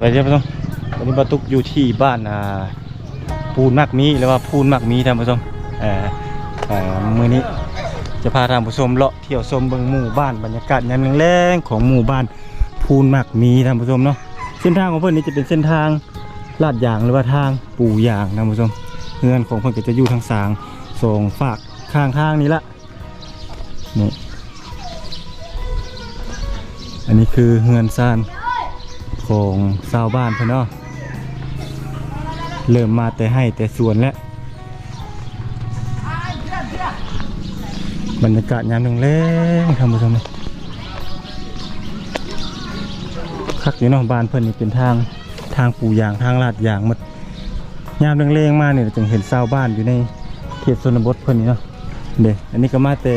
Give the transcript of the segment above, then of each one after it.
ไปเรียบร้อยวันนี้บรรทุกอยู่ที่บ้านอ่าปูนมากมีหรือว่าพูนมากมีท่านผู้ชมเอ่อเอ่อมือนี้จะพาท่านผู้ชมเลาะเที่ยวชมเบิ่งหมู่บ้านบรรยากาศยามแรงๆของหมู่บ้านพูนมากมีท่านผู้ชมเนาะเส้นทางของเพื่อนนี้จะเป็นเส้นทางลาดยางหรือว่าทางปูยางท่านผู้ชมเฮือนของเพื่อนก็จะอยู่ทางสางส่งฝากข้างทางนี้ละนี่อันนี้คือเฮือนซ่าน ของชาวบ้านเพื่อนเนาะเริ่มมาแต่ให้แต่ส่วนแล้วบรรยากาศยามแรงๆท่านผู้ชมคักอยู่เนาะบ้านเพื่อนนี่เป็นทางทางปูยางทางลาดยางมดยามแรงๆมาเนี่ยจึงเห็นชาวบ้านอยู่ในเขตชนบทเพื่อนนี่เนาะเด้อันนี้ก็มาแต่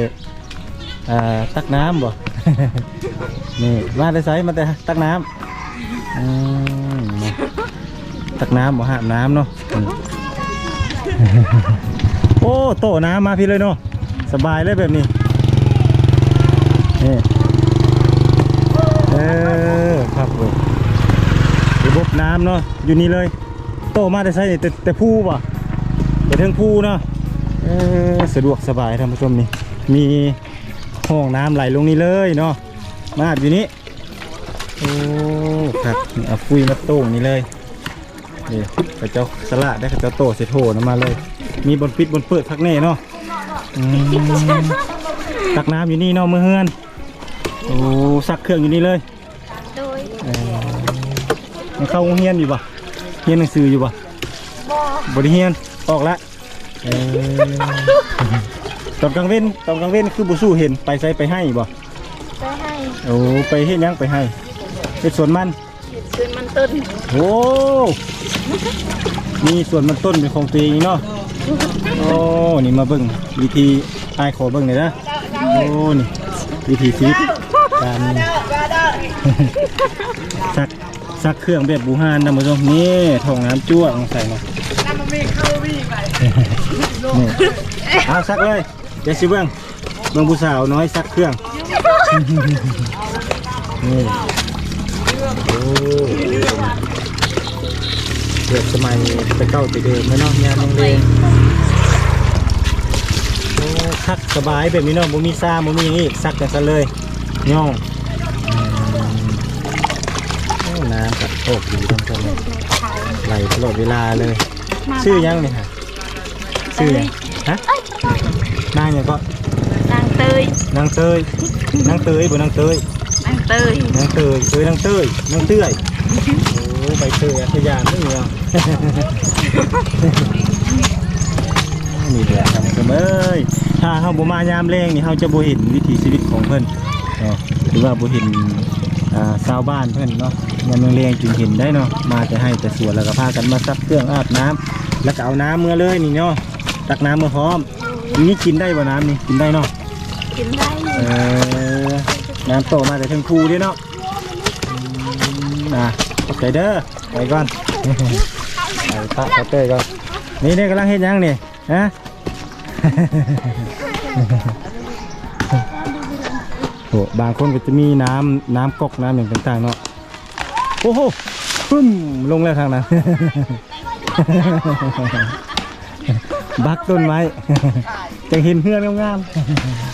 อ่าตักน้ำบ่ นี่มาแต่ไสมาแต่ตักน้ำ อืมตักน้ำบ่หาบน้ำเนาะโอ้โตน้ำมาพี่เลยเนาะสบายเลยแบบนี้นี่เออครับผมระบบน้ำเนาะอยู่นี่เลย โตมาแต่ใช่แต่แต่ผู้ป่ะแต่เทิงผู้เนาะเออสะดวกสบายท่านผู้ชมนี่มีห้องน้ำไหลลงนี่เลยเนาะมาอาบอยู่นี้โอ้ ครับนี่เอาฟุยมาโต้งนี่เลยนี่กระเจ้าสละได้กระเจ้าโตเสยโถนำมาเลย มีบนปิดบนเปิดพักแน่เนาะอืมตักน้ำอยู่นี่เนาะมือเฮือนโอ้ซักเครื่องอยู่นี่เลยโดยเออมันเข้าโรงเรียนอยู่ปะเรียนหนังสืออยู่ปะบอบริเรียนออกละเออตอนกลางเว้นตอนกลางเว้นคือบุสู้เห็นไปใส่ไปให้บ่ไปให้โอ้ไปเฮ็ดหยังไปให้เป็นสวนมัน คืนมันต้นโอ้มีส่วนมันต้นเป็นของตัวเองเนาะโอ้นี่มาเบิ่งวิธีอายขอเบิ่งหน่อยนะโอ้นี่วิธีชีวิตการซักซักเครื่องแบบบูฮานนะผู้ชมนี่ถ่องน้ำจ้วงใส่เนาะนี่เอาซักเลยเดี๋ยวสิเบิ่งเบิ่งผู้สาวน้อยซักเครื่องนี่โอ้ เกิดสมัยไปเก้าไปเดิมไหมเนาะยามยังเลงโอ้คักสบายแบบนี้เนาะบ่มีซ่าบ่มีอย่างนี้ซักกันซะเลยย่องอืมโอ้น้ำกับโตกดีทั้งคนเลยไหลตลอดเวลาเลย ชื่อยังเนี่ยฮะชื่อยังฮะนางยังก็นางเตยนางเตยนางเตยบ่นางเตยนาง เตยนางเตยเอ้ยนางเตยนางเตื้อยโอ้ใบเตยอัศยานไม่เหรอนี่แหละทำเสมอถ้าเฮาบ่มายามแรงนี่เฮาจะบ่เห็นวิถีชีวิตของเพิ่นเนาะหรือว่าบ่เห็นอ่าชาวบ้านเพิ่นเนาะยามแรงๆจึงเห็นได้เนาะมาแต่ให้แต่สวนแล้วก็พากันมาซักเครื่องอาบน้ำแล้วก็เอาน้ำเมื่อเลยนี่เนาะตักน้ำมาพร้อมนี่กินได้บ่น้ำนี่กินได้เนาะ กินได้เออ น้ำโตมาแต่เทิงภูด้วยเนาะอืมอะใจเด้อไปก่อนไปพระเคาเตอร์ก่อนนี่นี่กำลังเฮ็ดยังนี่ฮะโหบางคนก็จะมีน้ำน้ำก๊อกน้ำอย่างต่างๆเนาะโอ้โหปึ้มลงแล้วทางนั้นบักต้นไม้จังเห็นเพื่อนงามๆ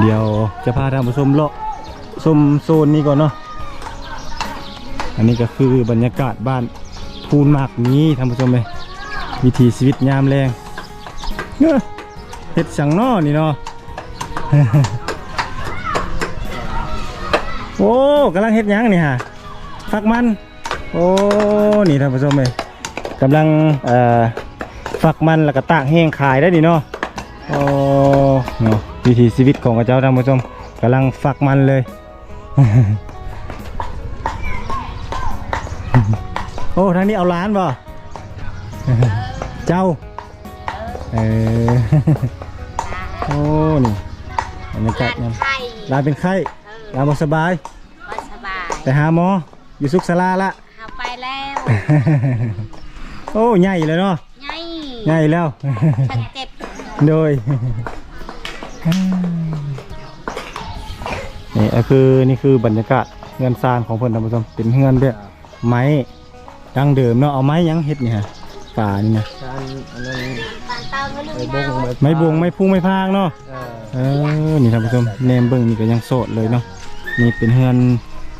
เดี๋ยวจะพาท่านผู้ชมเลาะชมโซนนี้ก่อนเนาะ อันนี้ก็คือบรรยากาศบ้านพูนหมากนี้ท่านผู้ชมเลยวิถีชีวิตยามแรงเฮ็ดสังนอนี่เนาะ โอ้กำลังเฮ็ดยังนี่ฮะฟักมัน โอ้ นี่ท่านผู้ชมเลยกำลังเอ่อฟักมันแล้วก็ตากแห้งขายได้นี่เนาะ โอ้เนาะ วิถีชีวิตของกระเจ้าท่านผู้ชมกำลังฟักมันเลย โอ้ทางนี้เอาล้านบ่เจ้าเออโอ้นี่บรรยากาศยามไข่ร้านเป็นไข้ร้านบ่สบายบ่สบายไปหาหมออยู่สุขศาลาละเอาไปแล้วโอ้ใหญ่เลยเนาะไงใหญ่แล้วฉันเจ็บ โดย นี่นี่ก็คือนี่คือบรรยากาศเฮือนซานของเพิ่นท่านผู้ชมเป็นเฮือนแบบไม้ดั้งเดิมเนาะเอาไม้หยังเฮ็ดนี่ฮะฝานี่นะการอันนั้นปานเตาไม่รู้ไอ้บยางวไม้บงไม้พุ่งไม้พางเนาะเออเออนี่ท่านผู้ชมแนมเบิ่งนี่ก็ยังโสดเลยเนาะนี่เป็นเฮือน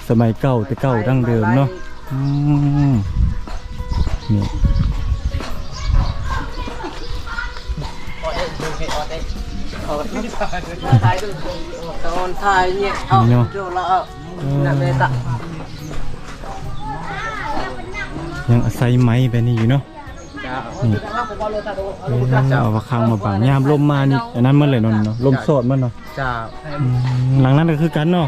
สมัยเก่าแต่เก่าดั้งเดิมเนาะอืมนี่ ตอนถ่ายเนี่ยเอาเดี๋ยวเรานั่นเลยตะยังอาศัยไม้แบบนี้อยู่เนาะจ้านี่เออเอาว่าคังมาบังยามลมมานี่อันนั้นมันเลยเนาะเนาะลมโสดมันเนาะจ้าอืมหลังนั้นก็คือกันเนาะ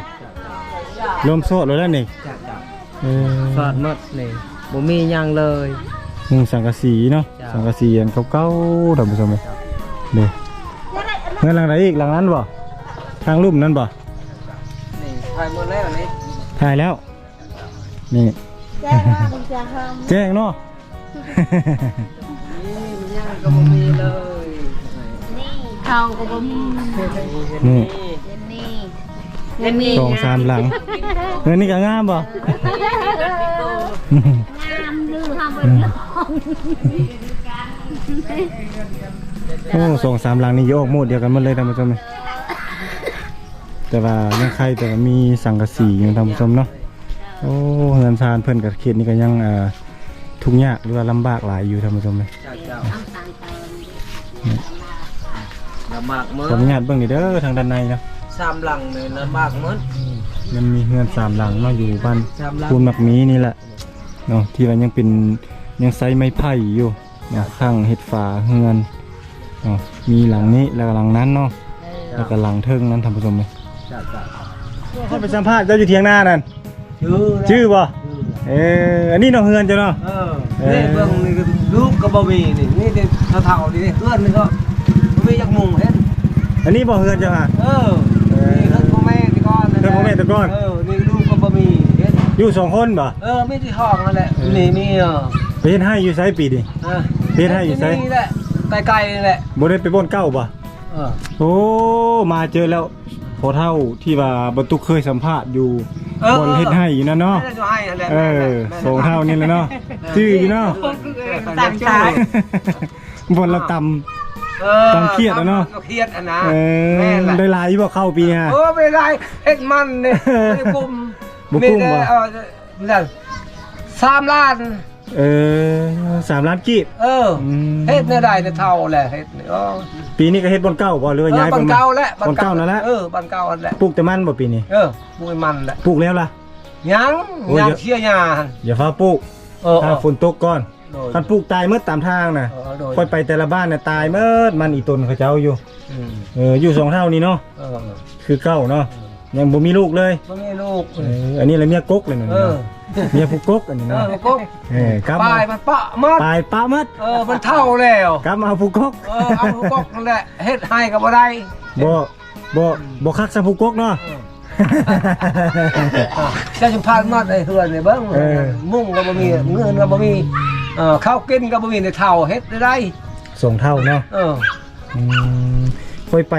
ลมโสดแล้วนี่จ้าจ้าเออสอดหมดนี่บ่มีหยังเลยมุงสังกะสีเนาะจ้ะสังกะสีอันเก่าๆท่านผู้ชมเอ้ยเด้ เงินหลังไหนอีกหลังนั้นบ่ทางรูปนั้นบ่นี่ถ่ายหมดแล้วนี่ถ่ายแล้ว นี่ แจ้งว่ามึงจะทแจ้งเนาะ นี่มีหยังก็บ่มีเลยำนี่เขาก็บ่มีนี่ เย็นนี่เห็นนี่สองสามหลังเงินนี่ก็งามบ่ งามลือทำเป็นละคร โอ้สองสามหลังนี่โยกหมดเดียวกันหมดเลยท่านผู้ชมเอ้ยแต่ว่ายังใครแต่ว่ามีสังกะสีอยู่ท่านผู้ชมเนาะโอ้เงินซานเพิ่นกับเขตนี่ก็ยังเอ่อทุกข์ยากหรือว่าลำบากหลายอยู่ท่านผู้ชมเลยจ้าจ้าทำตามเติมลำบากหมขออดนุญาตเบิ่งนี่เด้อทางด้านในเนาะสามหลังนี่ลำบากหมดมันมีเฮือนสามหลังเนาะอยู่บ้านสามหลังปูนหมักหมีนี่แหละเนาะที่ว่ายังเป็นยังไซไม้ไผ่อยู่เนาะข้างเฮ็ดฝาเฮือน เนาะมีหลังนี้แล้วก็หลังนั้นเนาะแล้วก็หลังเทิงนั้นท่านผู้ชมเลยจ้าจ้าเข้าไปสัมภาษณ์เจ้าอยู่เถียงหน้านั่นชื่อชื่อบ่เอออันนี้เนาะเฮือนเจ้าเนาะเออนี่เบิ่งนี่ก็ลูกก็บ่มีนี่นี่แต่เท่าๆนี่เพื่อนนี่ก็บ่มีจักมุงเห็นอันนี้บ่เฮือนเจ้าฮะเออนี่เรื่องพ่อแม่ที่ก้อนนั่นแหละเรื่องพ่อแม่แต่ก่อนเออนี่ลูกก็บ่มีเฮ็ดอยู่สองคนบ่เออไม่ที่ห้องนั่นแหละนี่มีเออไปเฮ็ดให้อยู่ไสปีนี่เออเฮ็ดให้อยู่ไสนี่แหละ ไกลๆนี่แหละบ่ได้ไปบ่นเก้าบ่เออโอ้มาเจอแล้วพอเท่าที่ว่าบรรทุกเคยสัมภาษณ์อยู่เออบนเฮ็ดให้อยู่นั่นเนาะไม่ได้จะให้นั่นแหละเออสองเท่านี่แหละเนาะชื่ออยู่เนาะต่างชาติบนเราตเออต้องเครียดอะเนาะก็เครียดอะนะำเอแม่นอแหละได้หลายอยู่บ่เข้าปีฮะเออไม่ได้เฮ็ดมันนี่ไม่ได้กุมบ่กุมบ่แต่เออนั่นสามล้าน เออสามล้านกีบเอออืมเฮ็ดเนี่ยได้แต่เท่าแหละเฮ็ดนี่อ๋อปีนี้ก็เฮ็ดบนเก้าบ่หรือว่าเออย้ายบันมาเก่าแหละบนเก้านั่นแหละเออบันเก่านั่นแหละปลูกแต่มันบ่ปีนี้เออมวยมันแหละปลูกแล้วล่ะ ยังโอ้ยยังเยอะ เชี่ยยาหั่นอย่าฟ้าปลูกเออถ้าฝนตกก่อนโดยคันปลูกตายเมื่อตามทางน่ะเออโดยค่อยไปแต่ละบ้านน่ะตายเมื่อมันอีตนเขาเจ้าอยู่อืมเอออยู่สองเท่านี้เนาะเออคือเก้าเนาะยังบ่มีลูกเลย บ่มีลูกเอออันนี้อะไรเมียกกเลยเนาะเออ เมียผู้กกอันนี้เอเนาะอมันก็เออครับปลายมันปะมัดตายป้ามัดเออมันเท่าแล้วกลับมาเอาผู้กกเออเอาลูกกนั่นแหละเฮ็ดให้ก็บ่ได้บ่บ่บ่คักซะผู้กกเนาะ เจะสิพานมัดไอ้เฮือนนี่เบิ่งเออ มุ่งก็บ่มีเงินก็บ่มีเออข้าวกินก็บ่มีในเท่าเฮ็ดได้ได้ส่งเท่าเนาะเอออืมค่อยไป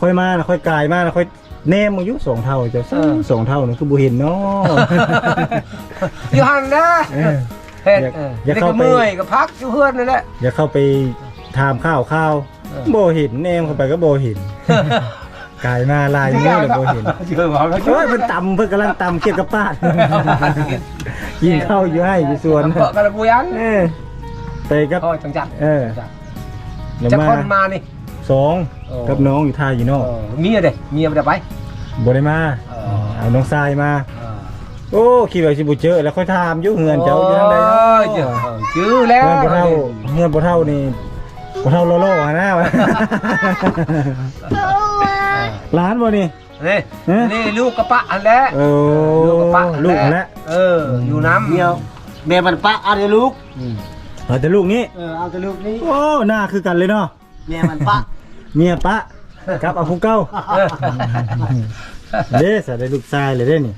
ค่อยมานะค่อยกลายมานะค่อย แนมอายุสองเท่าเจ้าสองเท่านี่คือบ่เห็นเนาะอยู่หั่นนะเออเฮ็ดอยากเอออยากนี่เข้าก็ไปเมื่อยก็พักอยู่เฮือนนั่นแหละอย่าเข้าไปถามข้าวข้าวเออบ่เห็นแนมเข้าไปก็บ่เห็นกลายมาลายมือแล้วบ่เห็นเชื่อว่าแล้วโอ้ยเพิ่นตำเพิ่นกำลังตำเกี่ยวกับป้าดยิงเข้าอยู่ให้อยู่สวนเปาะกระปุยันเออไปกับโอ้ยจังจัดเออเดี๋ยวจะมาคนมานี่ สองโอ้กับน้องอยู่ท่าอยู่นอกเออเมียเด้เมียบ่ได้ไป บ่ได้มาเออ เอาน้องทรายมา เออโอ้คิดว่าสิบ่เจอแล้วค่อยถามอยู่เฮือนเจ้าอยู่ทางใดเนาะโอ้ยเจ้าเออชื่อแล้วเฮือนบ่เท่าเฮือนบ่เท่านี่บ่เท่าโลโลหะนะวะ ร้านบ่นี่ นี่เอ๊ะ นี่ลูกกระปะอันแหละโอ้ลูกกระปะลูกนั่นแหละเอออยู่น้ำเดียวแม่มันปะเอาแต่ลูกเอาแต่ลูกนี้ เออเอาแต่ลูกนี่โอ้หน้าคือกันเลยเนาะ แม่มันปะเมียปะกับเอาผู้เก่าเด้สะได้ลูกชายเลยเด้นี่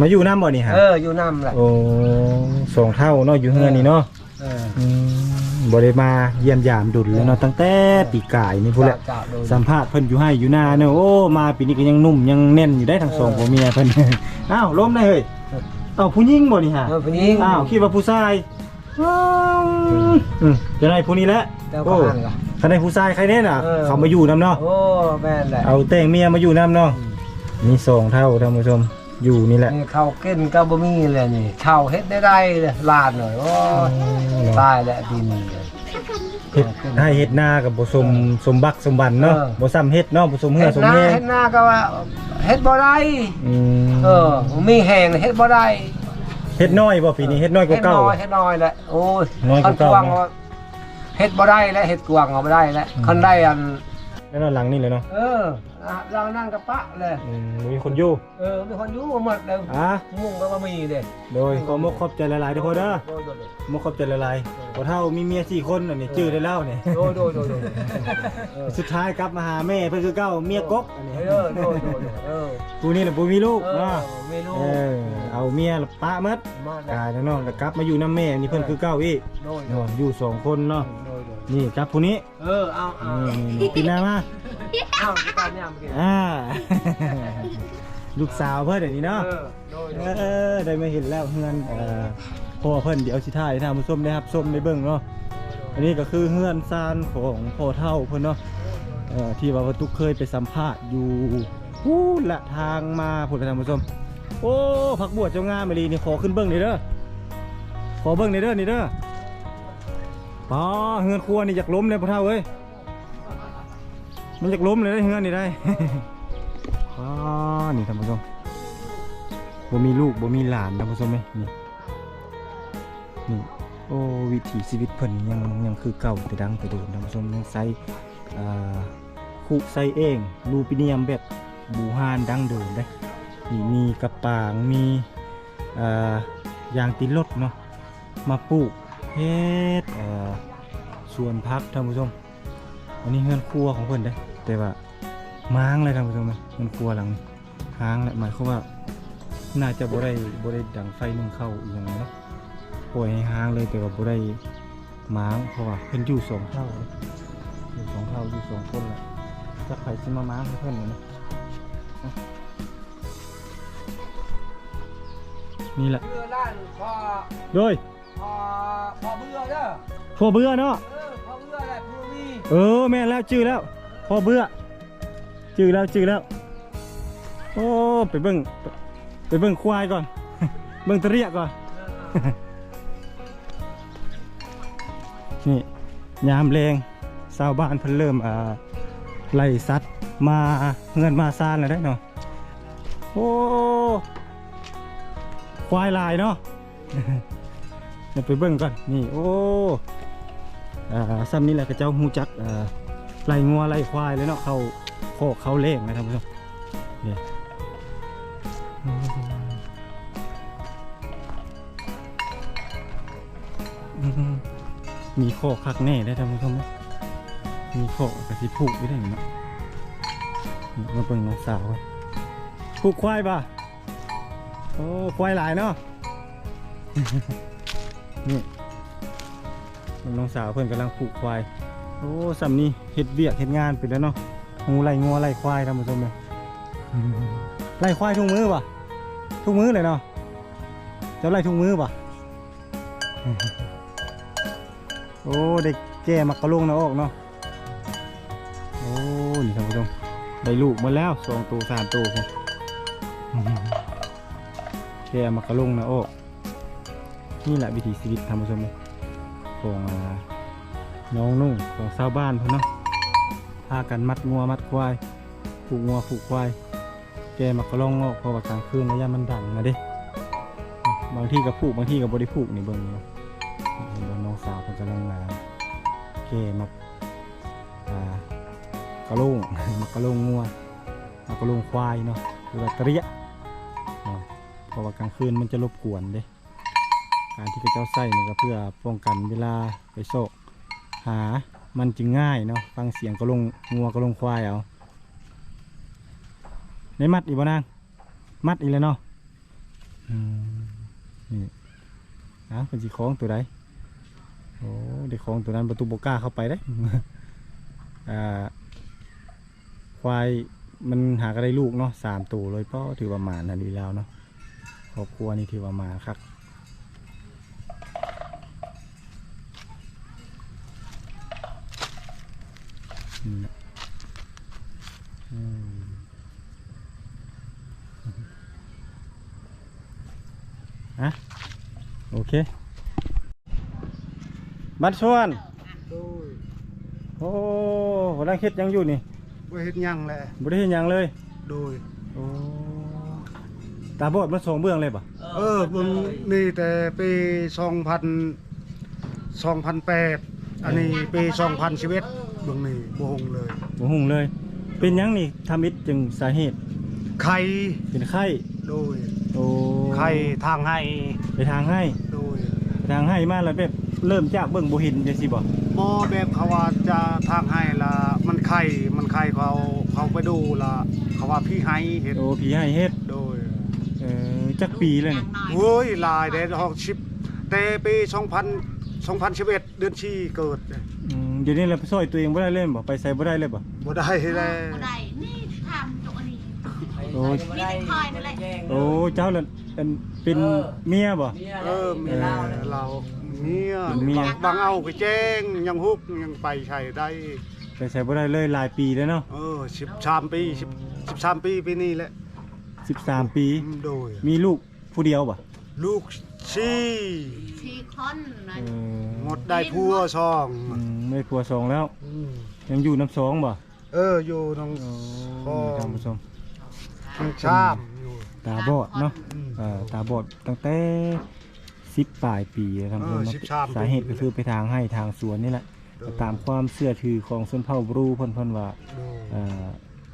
มาอยู่น้ำบ่นี่ฮะเอออยู่น้ำแหละโอ้สองเท่าเนาะอยู่เฮือนนี่เนาะเอออืมบ่ได้มาเยี่ยมยามดุลแล้วเนาะตั้งแต่ปีกายนี่พุ่นแหละจ้าโดยสัมภาษณ์เพิ่นอยู่ให้อยู่หน้าเนาะโอ้มาปีนี้ก็ยังนุ่มยังแน่นอยู่ได้ทั้งสองผัวเมียเพิ่นอ้าวล้มได้เฮ้ยเอ้าผู้หญิงบ่นี่ฮะเออผู้หญิงอ้าวคิดว่าผู้ชาย อืมอืมจะได้ผู้นี้แหละเจ้าโอ้บ้านเหรอคันได้ผู้ชายใครแน่น่ะ เออ เขามาอยู่นํเนาะ โอ้แม่นแหละเอาแต่งเมียมาอยู่นํเนาะมีสองเท่าท่านผู้ชม อยู่นี่แหละนี่เขากินก็บ่มีเลยนี่เช่าเฮ็ดได้ได้เลยลาดหน่อยโอ้ยตายแล้วดินเลย เฮ็ดให้เฮ็ดหน้ากับบ่สมสมบักสมบันเนาะเออบ่ซ้ำเฮ็ดเนาะบ่สมเหือเฮ็ดสมหน้าแม่เฮ็ดหน้าก็ว่าเฮ็ดบ่ได้ อืมเออมีแหงเฮ็ดบ่ได้ เฮ็ดน้อยบ่ปีนี้เฮ็ดน้อยกว่าเก่าฮ็ดน้อยเฮ็ดน้อยแหละโอ้ยน้อยกว่าเก่าคันวงว่เฮ็ดบ่ได้แล้วเฮ็ดกวางเอาบ่ได้แล้วคันได้อัน แล้วนอนหลังนี่เลยเนาะ เออ อะเรานั่งกับปะเลย อืมมีคนอยู่เออมีคนอยู่หมดเลยอะมุ่งก็บ่มีเด้โดยขอมกขอบใจหลายๆทุกคนเด้อโดยโดยมกขอบใจหลายๆบ่เท่ามีเมียสี่คนอันนี้จื้อได้แล้วเนี่ยโดยโดยโดยโดยเออสุดท้ายกลับมาหาแม่เพิ่นคือเก่าเมียกกอันนี้เออโดยโดยโดยเออผู้นี้น่ะบ่มีลูกเออเนาะไม่รู้เออเอาเมียปะหมดมากกายแล้วเนาะแล้วกลับมาอยู่นํแม่นี่เพิ่นคือเก่าอีกโดยโดเนาะยอยู่สองคนเนาะโดยโดย นี่ครับผู้นี้เออเอาเอานี่ปีหน้ามาเอาที่ตามเนี่ยเมื่อกี้อ่า ลูกสาวเพิ่นเดี๋ยวนี้เนาะ เออโดยโดเอยอได้มาเห็นแล้วเฮือนเอ่อพ่อเพิ่นเดี๋ยวสิถ่ายให้ท่านผู้ชมได้ครับชมในเบิ่งเนาะอันนี้ก็คือเฮือนซานของพ่อเฒ่าเพิ่นเนาะเอ่อที่ว่าว่าตุกเคยไปสัมภาษณ์อยู่พูดละทางมาพุ่นท่านผู้ชม โอ้ผักบวชเจ้างามอีหลีนี่ขอขึ้นเบิ่งหน่อยเด้อขอเบิ่งหน่อยเด้อนี่เด้อ ป๋อเฮือนครัวนี่อยากล้มเลยพ่อเฒ่าเอ้ยมันอยากล้มเลยได้เฮือนนี่ได้อ๋อนี่ท่านผู้ชมบ่มีลูกบ่มีหลานท่านผู้ชมไหมนี่นี่โอ้วิถีชีวิตเพิ่นยังยังคือเก่าแต่ดังแต่เดิมท่านผู้ชมยังใส่อ่าคุใส่เองลูปิเนียมแบบบูฮานดังเดิมได้นี่มีกระปางมีอ่ายางติดรถเนาะมาปลูก เฮ็ดเอ่วนพักท่านผู้ชม อันนี้เฮือนครัวของเพิ่นได้แต่ว่าม้างเลยท่านผู้ชมเอ้ยเฮือนครัวหลังห้างแหละหมายความว่า น่าจะบ่ได้บ่ได้ดังไฟนึ่งเข้าอีหยังเนะปล่อยให้ห่างเลยแต่ว่าบ่ได้ม้างเพราะว่าเพิ่นอยู่สองเท่าเลยอยู่สองเท่าอยู่สองคนแหละจักไผสิมาม้างให้เพิ่อนเนี่ยนะนี่แหละเบื่อด้านพอโดย พอพอเบื่อเด้อพอเบื่อเนาะเออพอเบื่อแหละผู้มีเออแม่นแล้วจื้อแล้ว พอเบื่อจื้อแล้วจื้อแล้ว โอ้ไปเบิ่งไปเบิ่งควายก่อน เบิ่งตะเรียกก่อน นี่ยามแรงชาวบ้านเพิ่นเริ่มอ่าไล่สัตว์มาเงินมาซานแล้วได้เนาะโอ้ควายลายเนาะ เดี๋ยวไปเบิ่งก่อนนี่โอ้อ่าซ้ำนี่แหละก็เจ้าฮูจักไล่งัวไล่ควายเลยเนาะเขาโคกเขาเล่งนะท่านผู้ชมนี่อืมอืมมีโคกคักแน่ได้ท่านผู้ชมมีโคกกระสิผูกไว้ได้เนาะนี่มาเบิ่งน้องสาวผูกควายป่ะโอ้ควายหลายเนาะ นี่น้องสาวเพื่อนกำลังผูกควาย โอ้สำนี่เฮ็ดเบียกเฮ็ดงานไปแล้วเนาะงูไล่งัวไล่ควายท่านผู้ชมเลยอืมไล่ควายทุกมือป่ะทุกมือเลยเนาะจ้าไล่ทุกมือป่ะโอ้ได้แก้มักกะลุงนะออกเนาะโอ้นี่ท่านผู้ชมได้ลูกมาแล้วสองตัวสามตัวแก้มักกะลุงนะออก นี่แหละวิถีชีวิตท่านผู้ชมเลยของน้องนุ่งของชาวบ้านเพื่นเนาะพากันมัดงัวมัดควายผูกงัวผูกควายแกมักกะลุงออกเพราะว่ากลางคืนระยะมันดังนะเด้บางที่ก็ผูกบางที่ก็บริผูกนี่เบิ่งเนาะน้องสาวเพิ่นกำลังมาเกมักอ่ากระโหลงมักกระโหลงงัวมักกระโหลงควายเนาะหรือว่าตะเรียะเพราะว่ากลางคืนมันจะรบกวนเด้ การที่กระเจ้าใส่เนี่ยก็เพื่อป้องกันเวลาไปโซกหามันจึงง่ายเนาะฟังเสียงกระโหลงงัวกระโหลงควายเอาในมัดอีกบ่นางมัดอีกแล้วเนาะอืมนี่อะเป็นสีคล้องตัวใดโอ้เด็กของตัวนั้นประตูบก้าเข้าไปได้อ่าควายมันหากได้ลูกเนาะสามตัวเลยก็ถือว่าหมานาดีแล้วเนาะครอบครัวนี่ถือว่าหมาครับอืมอืมอะ โอเคบัดชวน โดยโอ้กำลังเฮ็ดหยังอยู่นี่บ่เฮ็ดหยังแหละบ่ได้เฮ็ดหยังเลย โดย โอ้ตาบอดมันสองเบื้องเลยป่ะเออเบิ่งนี่แต่ปี2000 2008อันนี้ปี2011เบิ่งนี่บ่ฮงเลย บ่หุงเลย เป็นหยังนี่ทำอิดจึงสาเหตุ ไข่เป็นไข้โดย โอ้ไข่ทางให้ไปทางให้โดยไปทางให้มาแล้วแบบเริ่มจากเบิ่งบ่เห็นจังซี่บ่บ่แบบเขาว่าจะทางให้ละมันไข่มันไข่เขาเขาไปดูละเขาว่าพี่ให้เห็นโอ้ผีให้เฮ็ดโดยเออจักปีแล้วนี่โอ้ยหลายเด้ฮอกชิปแต่ปี2000 2011เดือนชีเกิดอืมเดี๋ยวนี้เราไปซอยตัวเองบ่ได้เล่นบ่ไปใส่บ่ได้เลยบ่บ่ได้แล้วบ่ได้นี่ทำตัวนี้ โอ้ยนี่เป็นคอยนั่นแหละโอ้เจ้าละอันเป็นเมียบ่ เออมีเราเราเมียเมีย บางเอาไปแจ้งยังฮุกยังไปใช้ได้ ไปใส่บ่ได้เลยหลายปีแล้วเนาะเออสิบสามปีสิบสิบสามปีปีนี้แหละ13 ปี โดยมีลูกผู้เดียวบ่ลูกชี่สี่คนนะเออหมดได้พัวซองอืมไม่ผัวสองแล้วอืมยังอยู่น้ำสองบ่เอออยู่น้องโอ้ท่านผู้ชม น้องชามอยู่ ตาบอดเนาะอืม เอ่อตาบอดตั้งแต่สิบปลายปีแล้วท่านผู้ชมเออเนาะสิบสามปี สาเหตุก็คือไปทางให้ทางสวนนี่แหละเออตามความเชื่อถือของชนเผ่าบรูเพิ่นเพิ่นว่าโดยเอ่อ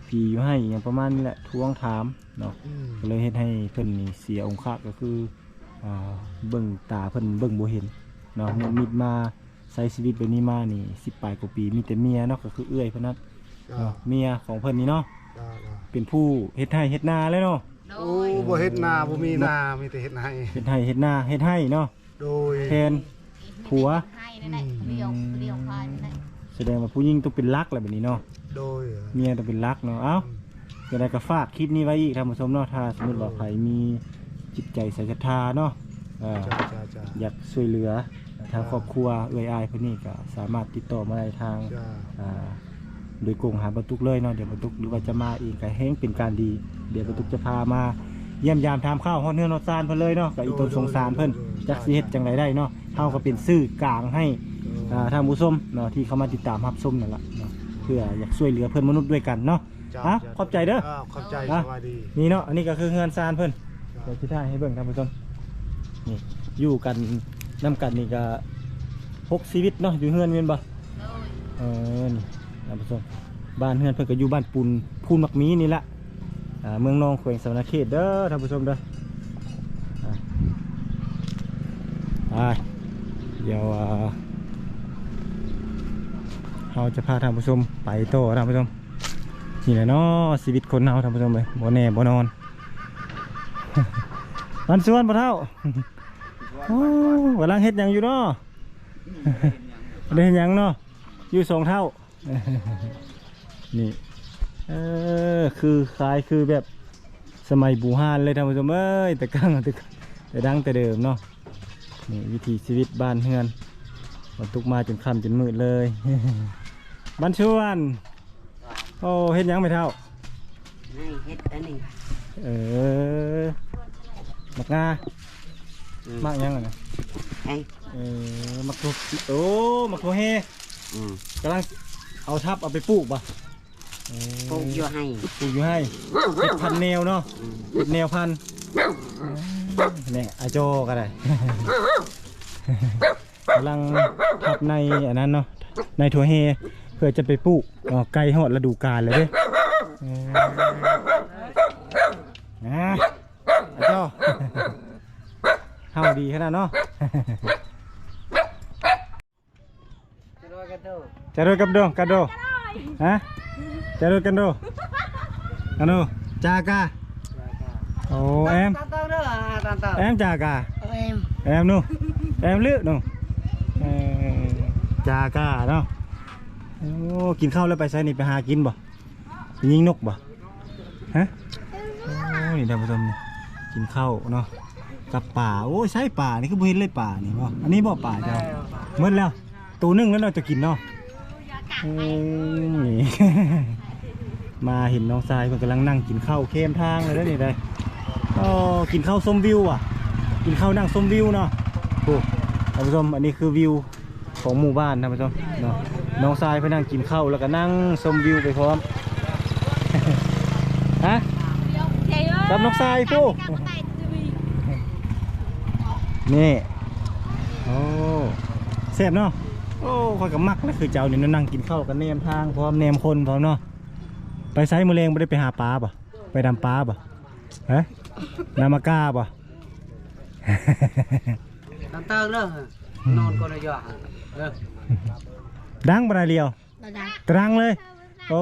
ผีอยู่ให้อย่างประมาณนี้แหละทวงถามเนาะ อืมก็เลยเฮ็ดให้เพิ่นนี่เสียองค์ค่าก็คืออ่าเบิ่งตาเพิ่นเบิ่งบ่เห็นเนาะมีมิดมาใช้ชีวิตแบบนี้มานี่10ปลายกว่าปีมีแต่เมียเนาะก็คือเอื้อยเพิ่นนั่นจ้าเนาะเมียของเพิ่นนี่เนาะจ้าจ้า เป็นผู้เฮ็ดให้เฮ็ดนาเลยเนาะโดโอ้ยบ่เฮ็ดนาบ่มีนามีแต่เฮ็ดให้เฮ็ดให้เฮ็ดนาเฮ็ดให้เนาะโดยแทน ผัว ให้นั่นแหละเดียวเดียวคอยนั่นแหละแสดงว่าผู้หญิงต้องเป็นรักแหละแบบนี้เนาะโดยเมียต้องเป็นรักเนาะเอ้าจะได้ก็ฝากคลิปนี้ไว้อีกท่านผู้ชมเนาะถ้าสมมติว่าใครมีจิตใจใส่ศรัทธาเนาะเอ่อจ้าจ้าจ้าอยากช่วยเหลือทางครอบครัวเอื้อยอายเพิ่นนี่ก็สามารถติดต่อมาได้ทางจ้า อ่า โดยกงหาบรรทุกเลยเนาะเดี๋ยวบรรทุกหรือว่าจะมาเองก็แห้งเป็นการดี เดี๋ยวบรรทุกจะพามาเยี่ยมยามทามข้าวฮอดเนื้อฮอดซานเพิ่นเลยเนาะกับอีตนสงสารเพิ่นจักสิเฮ็ดจังไดได้เนาะเฮาก็เป็นสื่อกลางให้อ่าทางผู้ชมเนาะที่เข้ามาติดตามรับชมนั่นแหละเนาะเพื่ออยากช่วยเหลือเพื่อนมนุษย์ด้วยกันเนาะจ้าอะจ้าขอบใจเด้อาขอบใจอะสวัสดี นี่เนาะ อันนี้ก็คือเฮือนซานเพื่อนจ้าเดี๋ยวที่ท่ายให้เบิ่งท่านผู้ชม นี่ อยู่กันนํกันนี่ก็หกชีวิตเนาะ อยู่เฮือนเวียนบ่ โดย เออนี่ ท่านผู้ชมบ้านเฮือนเพิ่นก็อยู่บ้านปูนพูนมักมีนี่แหละเมืองนองแขวงสวรรณเขตเด้อท่านผู้ชมเด้อเดี๋ยวเราจะพาท่านผู้ชมไปโตอท่านผู้ชมนี่แหละเนาะชีวิตคนเราท่านผู้ชมเลยบ่แน่บ่นอนมันส่วนบ่เท่าโอ้กำลังเฮ็ดยังอยู่เนาะเฮ็ดยังเนาะอยู่สองเท่า นี่เออคือคล้ายคือแบบสมัยบูฮานเลยท่านผู้ชมเอ้ยแต่กังแต่กังแต่ดังแต่เดิมเนาะนี่วิถีชีวิตบ้านเฮือนมันตุกมาจนค่ำจนมืดเลยบันชวนโอ้เฮ็ดหยังไม่เท่านี่เฮ็ดอันนี้เออมักงามักหยังอะนะไอ้เออมักตัวโอ้มักตัวเฮอืมกำลัง เอาทับเอาไปปลูกป่ะเออปลูกอยู่ให้ปลูกอยู่ให้เห็ดพันธุ์แนวเนาะเห็ดแนวพันธุ์เนี่ยอาโจก็ได้กำลังทับในอันนั้นเนาะในถั่วเฮเพื่อจะไปปลูกอ๋อไก่หอดฤดูกาลเลยเด้เออนะอาโจเฮาดีขนาดเนาะ จะรอกันโตจะโดนกับโดกันโดฮะจะโดนกันโดกันโดจากาโอ้แอมตาโตเด้อตาโตแอมจากาเอ็มแอมนู่แอมลือนู่เออจาก้าเนาะโอ้กินข้าวแล้วไปไสนี่ไปหากินบ่ไปยิงนกบ่ฮะโอ้นี่ท่านผู้ชมนี่กินข้าวเนาะกับป่าโอ้ยใช่ป่านี่คือบ่เห็นเลยป่านี่บ่อันนี้บ่ป่าเจ้าหมดแล้ว ตัวหนึ่งแล้วเราจะกินเนาะโอ้ยมาเห็นน้องทรายเพิ่นกำลังนั่งกินข้าวเข้มทางเลยเด้อนี่ได้อ๋อกินข้าวชมวิวอะ กินข้าวนั่งชมวิวเนาะโอ้ท่านผู้ชมอันนี้คือวิวของหมู่บ้านท่านผู้ชมเนาะน้องทรายไปนั่งกินข้าวแล้วก็นั่งชมวิวไปพร้อมฮะกับน้องทรายผู้นี่โอ้แซ่บเนาะ โอ้คอยกับมักแล้วคือเจ้านี่นั่งกินข้าวกันเนมทางพร้อมเนมคนพร้อมเนาะไปไซมือเลงไม่ได้ไปหาปลาป่ะไปดำปลาป่ะฮะนามาก้าป่ะน้ำเติ้งเด้อนอนก็เลยย่อเออดังบรายเรียวระดับตรังเลย โอ้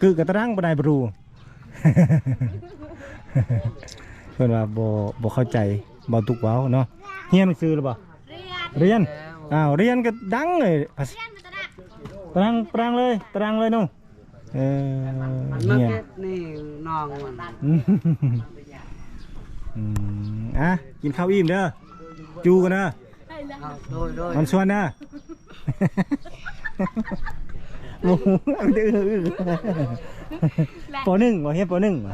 คือกับตรังบรายบรูเพื่อนว่าบ่บ่เข้าใจบ่ตุกเว้าเนาะเฮียนหนังสือหรือเปล่าเรียนเรียน อ้าวเรียนก็ดังเลยภาษาเรียนมาตระดับตรังตรังเลยตรังเลยนู่นเออมันเฮียนเก็ดนี่น้องมันอืมอืมอะกินข้าวอิ่มเด้อจูกันเด้อเอาโดยโดยมันชวนเด้อโอ้โหเอาดื้อปหนึ่งบ่เฮ็ดปหนึ่งบ่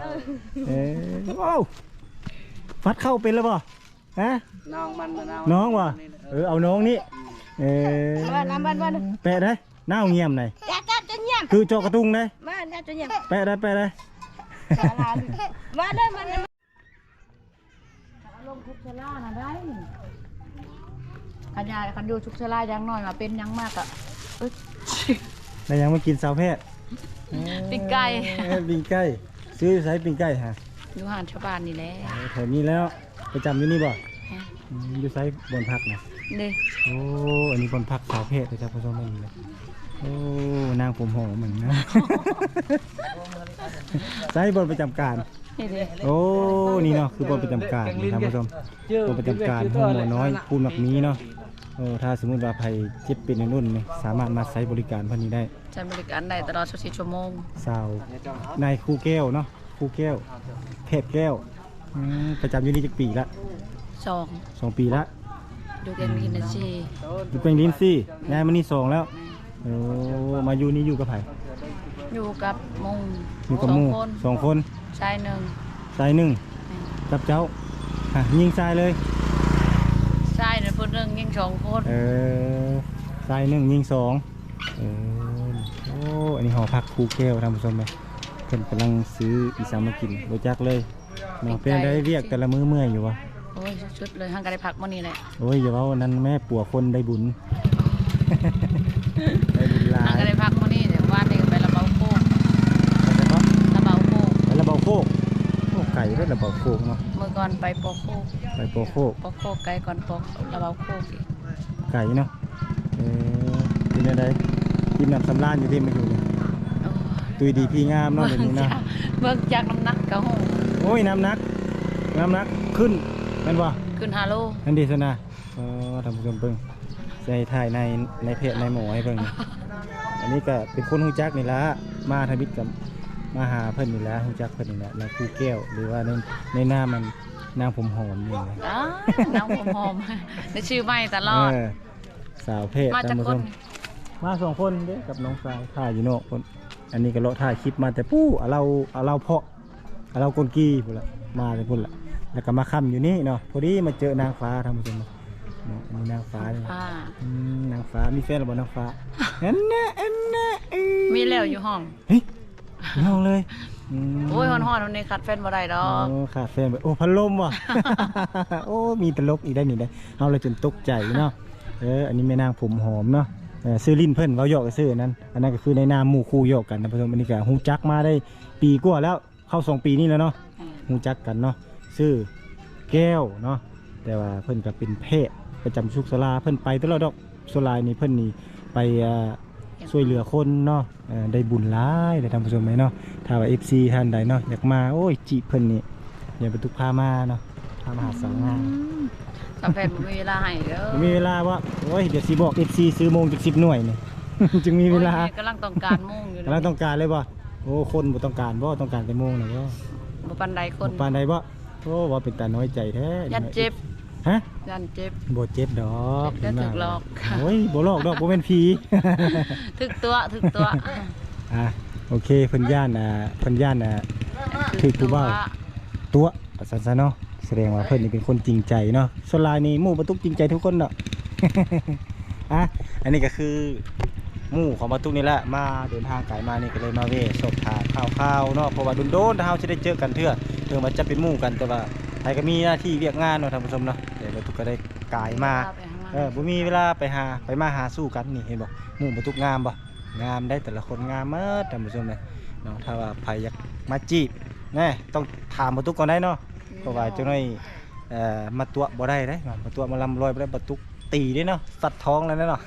เออโอ้าวฟัดเข้าเป็นแล้วบ่ฮะน้องมันมันเอาน้องบ่ เออเอาน้องนี่เออบ้านบ้านบ้านแปะได้หน้าเงียมหน่อยอย่าจับจะเงียบคือเจาะกระตุงได้บ้านอย่าจะเงียบแปะได้แปะได้บ้านได้มันลงทุกชลาน่ะได้ขันยาขันอยู่ทุกชลายังน้อยมาเป็นยังมากอะเอ้ยแล้วยังมากินสาวแพทย์ปิ้งไก่เอ้ยปิ้งไก่ซื้อใช้ปิ้งไก่ฮะอยู่ห่านชาวบ้านนี่แหละแถวนี้แล้วประจำอยู่นี่บ่อืมอยู่ไซบนพักนะ เด้โอ้ อันนี้บนพักสาวเพศเลยครับผู้ชมนี่เลยโอ้ นางผมหอมเหมือนนะไซบนประจำการนี่เด้โอ้ นี่เนาะคือบนประจำการนะครับผู้ชมบนประจำการห้องหมอน้อยปูนหมักนี้เนาะ โอ้ ถ้าสมมติว่าภัยเจ็บเป็นในรุ่นนี่สามารถมาใช้บริการพันนี้ได้ ใช้บริการได้ตลอด24ชั่วโมงสาวนายครูแก้วเนาะครูแก้ว เทพแก้วอืมประจำอยู่นี่จักปีละสองสองปีละ อยู่เกมกินนาชีอยู่เป็นลิ้นซี่ยายมานี่สองแล้วโอ้มาอยู่นี่อยู่กับไผอยู่กับมุงอยู่กับสหองมู่คนสองคนชายหนึ่งชายหนึ่งกับเจ้าอะยิงชายเลยชายหนึ่งคนหนึ่งยิ่งสองคนเออชายหนึ่งยิงสองเออโอ้อันนี้หอพักครูแก้วท่านผู้ชมเลยเพิ่นกำลังซื้ออีสานมากินรู้จักเลยเนาะเป็นได้เรียกแต่ละมื้อเมื่อยอยู่วะ โอ้ยชุดๆเลยห่างกันได้พักมื่อนี้แหละโอ้ยอย่าว่าวันนั้นแม่ปัวคนได้บุญ ได้บุญหลาห่างยกันได้พักมื่อนี้เดี๋ยวว่านนี้ก็ไประเบาโคกไปเฉพาะระเบาโคกไประเบาโคกโอ้ไก่ได้ระเบาโคกเนาะเมื่อก่อนไปปอโคกไปโปโคกปอโคกไกลก่อนปอระเบาโคกอีกไก่เนาะเออเป็นอะไรกินน้ำสำราญอยู่ที่มาอยู่นี่โอ้ยตุยดีพี่งามเนาะเดี๋ยวนี้นะเบิกจากน้ำหนักกระหงโอ้ยน้ำหนัก น้ำหนักขึ้น แม่นบ่ขึ้นฮาโลนั่นดีซะนะเออทำผู้ชมเบิ่งใจถ่ายในในเพจในหมอให้เบิ่งอันนี้ก็เป็นคนฮู้จักนี่ละมาทวิตกับมาหาเพิ่นนี่ละฮู้จักเพิ่นนี่ละแล้วครูแก้วหรือว่าในในหน้ามันนางผมหอมนี่แหละอ้าวน้ำหอมหอมๆได้ชื่อใหม่ตลอดเออสาวเพศมาจากท่านผู้คชนมมาสองคนเด้กับน้องสายถ่ายอยู่เนาะคนอันนี้ก็เลาะถ่ายคลิปมาแต่ปู้เอาเราเอาเราเพาะเอาเรากลกีพุ่นละมาเลยพุ่นละ แล้วก็มาค่ำอยู่นี่เนาะพอดีมาเจอนางฟ้าท่านผู้ชมเนาะอันนี้นางฟ้าเลยอ่าอืมนางฟ้ามีแฟนหรือเปล่านางฟ้าอันน่ะอันน่ะเอ้ยมีแล้วอยู่ห้อง เฮ้ยน้องเลยม โอ้ยฮอนๆวันนี้คัดแฟนบ่ได้ดอก โอ้ขาดแฟนไปโอ้พัดลมว่ะ โอ้มีตลกอีกได้นี่ได้เอาเลยจนตกใจเนาะเอออันนี้แม่นางผมหอมเนาะเออซื้อลิ้นเพิ่นเว้าหยอกกับซื้ออันนั้น อันนั้นก็คือในนามหมู่คู่หยอกกันนะผู้ชมอันนี้ก็ฮู้จักมาได้ปีกว่าแล้วเข้าสองปีนี่แล้วเนาะฮู้จักกันเนาะ ซื้อแก้วเนาะแต่ว่าเพิ่นก็เป็นเพศประจำชุกศาลาเพิ่นไปตลอดดอกสุรายนี่เพิ่นนี่ไปเอ่อช่วยเหลือคนเนาะเอ่อได้บุญหลายได้ท่านผู้ชมไหมเนาะถ้าว่า FC ท่านใดเนาะอยากมาโอ้ยจีบเพิ่นนี่อย่าไปตุกพามาเนาะพามหาสาวงามสาวแพทย์บ่มีเวลาให้เด้อมีเวลาว่าโอ้ยเดี๋ยวสิบอก FC ซื้อโมงจาก10หน่วยนี่จึงมีเวลาโอ้ยกำลังต้องการมุ่งอยู่กำลังต้องการเลยบ่โอ้คนบ่ต้องการบ่ต้องการแต่โมงน่ะบ่บ่ปานใดคน ปานใดบ่ โอ้ว่าเป็นตาน้อยใจแท้ยันเจ็บฮะยันเจ็บบ่เจ็บดอกเจ็บแล้วถูกหลอกโอ้ยบ่หลอกดอกบ่แม่นผีถึกตัวถึกตัวอะโอเคเพิ่นย่านอ่าเพิ่นย่านอ่าถึกผู้เว้าตัวสันซะเนาะแสดงว่าเพิ่นนี่เป็นคนจริงใจเนาะส่วนหลายนี่หมู่ประตุกจริงใจทุกคนเนาะอะอันนี้ก็คือห มู่ของประตุกนี่แหละมาเดินทางไกลมานี่ก็เลยมาเวะสอบถามข่าวๆเนาะเพราะว่าโดนๆถ้าเฮาสิได้เจอกันเทื่อถึงมันจะเป็นหมู่กันแต่ว่าใครก็มีหน้าที่เวียกงานเนาะท่านผู้ชมเนาะแต่ประตุกก็ได้กายมาเออบ่มีเวลาไปหาไปมาหาสู้กันนี่เห็นบ่หมู่บ่ทุกงามบ่งามได้แต่ละคนงามหมดท่านผู้ชมเลยเนาะถ้าว่าใครอยากมาจีบแน่ต้องถามบ่ทุกก่อนได้เนาะเพราะว่าจังได๋เอ่อมาตัวบ่ได้เด้มาตัวมาลำลอยบ่ได้บ่ตุกตี เด้เนาะสัตว์ท้องแล้วเนาะ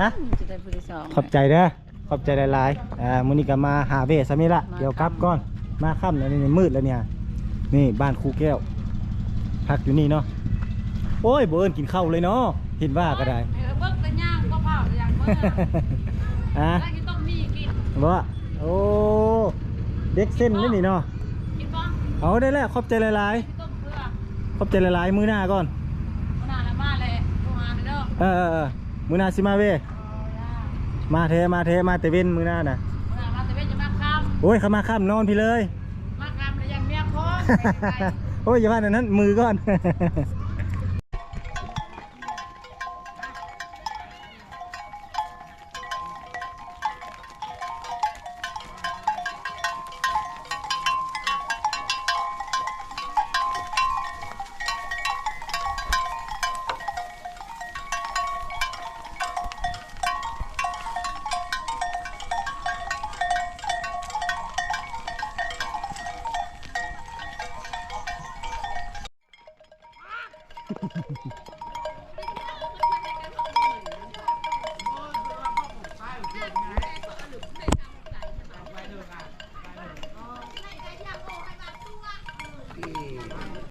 นะจะได้ผู้ที่สองขอบใจเด้อขอบใจหลายๆอ่ามื้อนี้ก็มาหาเวซะนี่ละมาเดี๋ยวกลับก่อนมาค่ำแล้วนี่มืดแล้วเนี่ยนี่บ้านครูแก้ว พักอยู่นี่เนาะโอ้ยบ่เอิ้นกินข้าวเลยเนาะเห็นว่าก็ได้เออเบิ่งแต่ย่างก็เผาอย่างเบิ่งอะแล้วกินต้องมีกินบ่โอ้เด็กเส้นนี่นี่เนาะกินบ่เอาได้แล้วขอบใจหลายต้มเกลือๆขอบใจหลายๆ มื้อหน้าก่อน เอาหน้าละมาเลยโทรหา เออเออเออมือหนาสิมาเวยมาเทมาเทมาเตเวนมือหน้าน่ะเอาหน้ามาเตเว้นจะมาค่โอ้ยเขามาข้ามนอนพี่เลย มาข้ามแล้วยังเมียคองโอ้ยอย่าว่าแต่นั้นมือก่อน